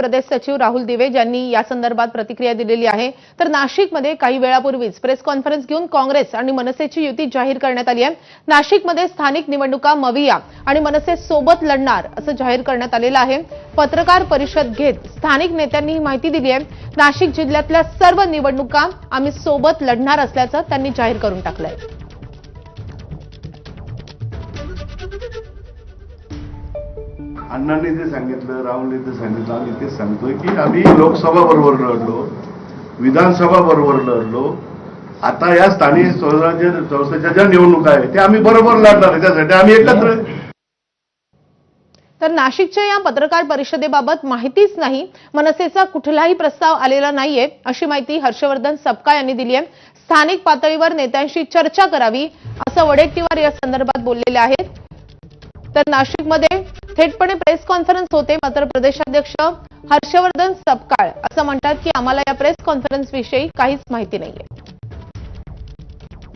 प्रदेश सचिव राहुल दिवे यांनी या संदर्भात प्रतिक्रिया दिलेली आहे तर नाशिकमध्ये काही वेळापूर्वीच प्रेस कॉन्फरन्स घेऊन काँग्रेस आणि मनसेची युती जाहीर करण्यात आली आहे. नाशिकमध्ये स्थानिक निवडणुका मविया आणि मनसे सोबत लढणार असं जाहीर करण्यात आलेलं आहे. पत्रकार परिषद घेत स्थानिक नेत्यांनी ही माहिती दिली आहे. नाशिक जिल्ह्यातल्या सर्व निवडणुका आम्ही सोबत लढणार असल्याचं त्यांनी जाहीर करून टाकलंय. अण्णांनी ते सांगितलं राहुलने ते सांगितलं आम्ही तेच सांगतोय की आम्ही लोकसभा बरोबर लढलो विधानसभा बरोबर लढलो. आता या स्थानिक स्वराज्य संस्थेच्या ज्या निवडणुका आहेत त्या आम्ही बरोबर लढणार आहे. त्यासाठी आम्ही एकत्र तर नाशिकच्या या पत्रकार परिषदेबाबत माहितीच नाही. मनसेचा कुठलाही प्रस्ताव आलेला नाहीये अशी माहिती हर्षवर्धन सपकाळ यांनी दिली आहे. स्थानिक पातळीवर नेत्यांशी चर्चा करावी असं वडेट्टीवार या संदर्भात बोललेले आहेत. तर नाशिकमध्ये थेटपणे प्रेस कॉन्फरन्स होते मात्र प्रदेशाध्यक्ष हर्षवर्धन सपकाळ असं म्हणतात की आम्हाला या प्रेस कॉन्फरन्स विषयी काहीच माहिती नाहीये.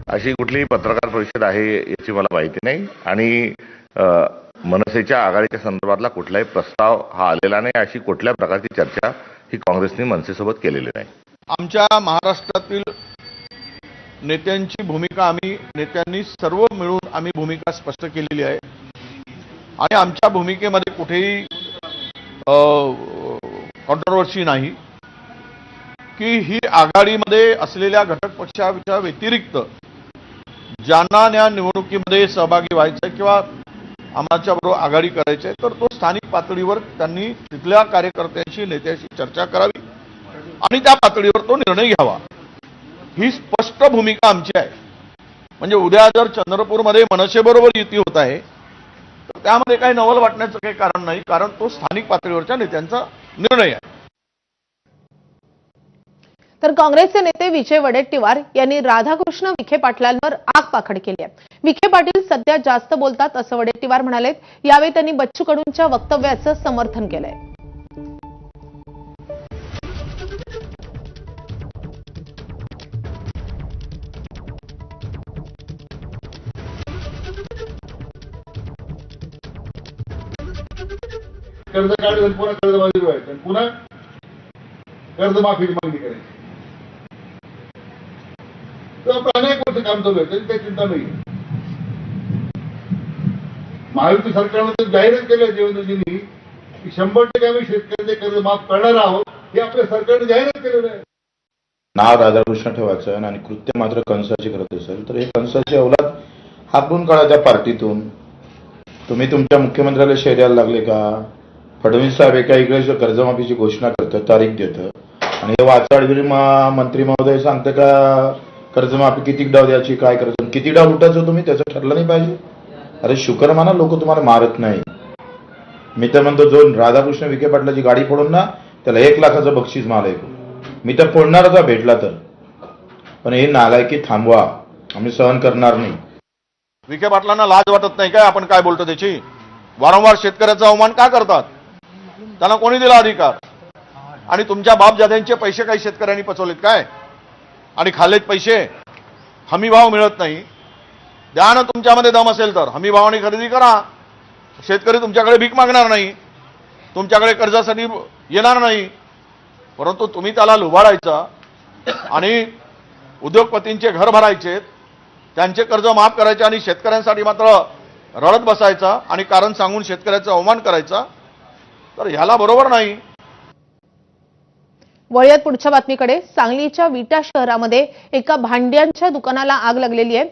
अशी कुठलीही पत्रकार परिषद आहे याची मला माहिती नाही आणि मनसेच्या आघाडीच्या संदर्भातला कुठलाही प्रस्ताव हा आलेला नाही. अशी कुठल्या प्रकारची चर्चा ही काँग्रेसने मनसेसोबत केलेली नाही. आमच्या महाराष्ट्रातील नेत्यांची भूमिका आम्ही नेत्यांनी सर्व मिळून आम्ही भूमिका स्पष्ट केलेली आहे. आणि आमच्या भूमिकेमध्ये कुठेही कॉन्ट्रोवर्सी नाही की ही आघाडीमध्ये असलेल्या घटक पक्षाच्या व्यतिरिक्त ज्यांना या निवडणुकीमध्ये सहभागी व्हायचं किंवा आमच्या बरोबर आघाडी करायची आहे तर तो स्थानिक पातळीवर त्यांनी तिथल्या कार्यकर्त्यांशी नेत्याशी चर्चा करावी आणि त्या पातळीवर तो निर्णय घ्यावा. ही स्पष्ट भूमिका आमची आहे. म्हणजे उद्या जर चंद्रपूरमध्ये मनसेबरोबर युती होत आहे त्यामध्ये काही नवल वाटण्याचं काही कारण नाही कारण तो स्थानिक पातळीवरच्या नेत्यांचा निर्णय आहे. तर काँग्रेसचे नेते विजय वडेट्टीवार यांनी राधाकृष्ण विखे पाटलांवर आगपाखड केली आहे. विखे पाटील सध्या जास्त बोलतात असं वडेट्टीवार म्हणालेत. यावेळी त्यांनी बच्चू कडूंच्या वक्तव्याचं समर्थन केलंय. कर्ज काढून पुन्हा कर्जबाजी व्हायचं आणि पुन्हा कर्जमाफीची मागणी करायची. तर अनेक वर्ष काम चालू आहे तरी काही चिंता नाही महायुती सरकारनं तर जाहीरच केलं देवेंद्रजींनी की शंभर टक्के आम्ही शेतकऱ्यांचे कर्ज माफ करणार आहोत हे आपल्या सरकारने जाहीरच केलेलं आहे. नाव राधाकृष्ण ठेवायचं आणि कृत्य मात्र कंसाची करत असेल तर हे कंसाची अवलाद हाकून काढा त्या पार्टीतून. तुम्ही तुमच्या मुख्यमंत्र्याला शेर्याला लागले का? फडणवीस साहेब एका इकडे कर्जमाफीची घोषणा करतं तारीख देतं आणि हे वाचाडगिरी मा- मंत्री महोदय सांगतं का कर्जमाफी किती डाव द्यायची काय करायचं? किती डाव लुटायचं तुम्ही? त्याचं ठरलं नाही पाहिजे. अरे शुक्रमाना लोक तुम्हाला मारत नाही. मी तर म्हणतो जो राधाकृष्ण विखे पाटलाची गाडी फोडून ना त्याला एक लाखाचं बक्षीस मला ऐकू मी तर फोडणारच भेटला तर. पण हे नालायकी थांबवा. आम्ही सहन करणार नाही. विखे पाटलांना लाज वाटत नाही काय? आपण काय बोलतो त्याची? वारंवार शेतकऱ्याचा अवमान का करतात? त्यांना कोणी दिला अधिकार? आणि तुमच्या बापजाद्यांचे पैसे काही शेतकऱ्यांनी पचवलेत काय? आणि खाल्लेत पैसे? हमीभाव मिळत नाही. द्या ना तुमच्यामध्ये दम असेल तर. हमीभावाने खरेदी करा. शेतकरी तुमच्याकडे भीक मागणार नाही. तुमच्याकडे कर्जासाठी येणार नाही. परंतु तुम्ही त्याला लुबाडायचा आणि उद्योगपतींचे घर भरायचे त्यांचे कर्ज माफ करायचे आणि शेतकऱ्यांसाठी मात्र रडत बसायचा आणि कारण सांगून शेतकऱ्याचा अवमान करायचा तर ह्याला बरोबर नाही. वळूयात पुढच्या बातमीकडे. सांगलीच्या विटा शहरामध्ये एका भांड्यांच्या दुकानाला आग लागलेली आहे.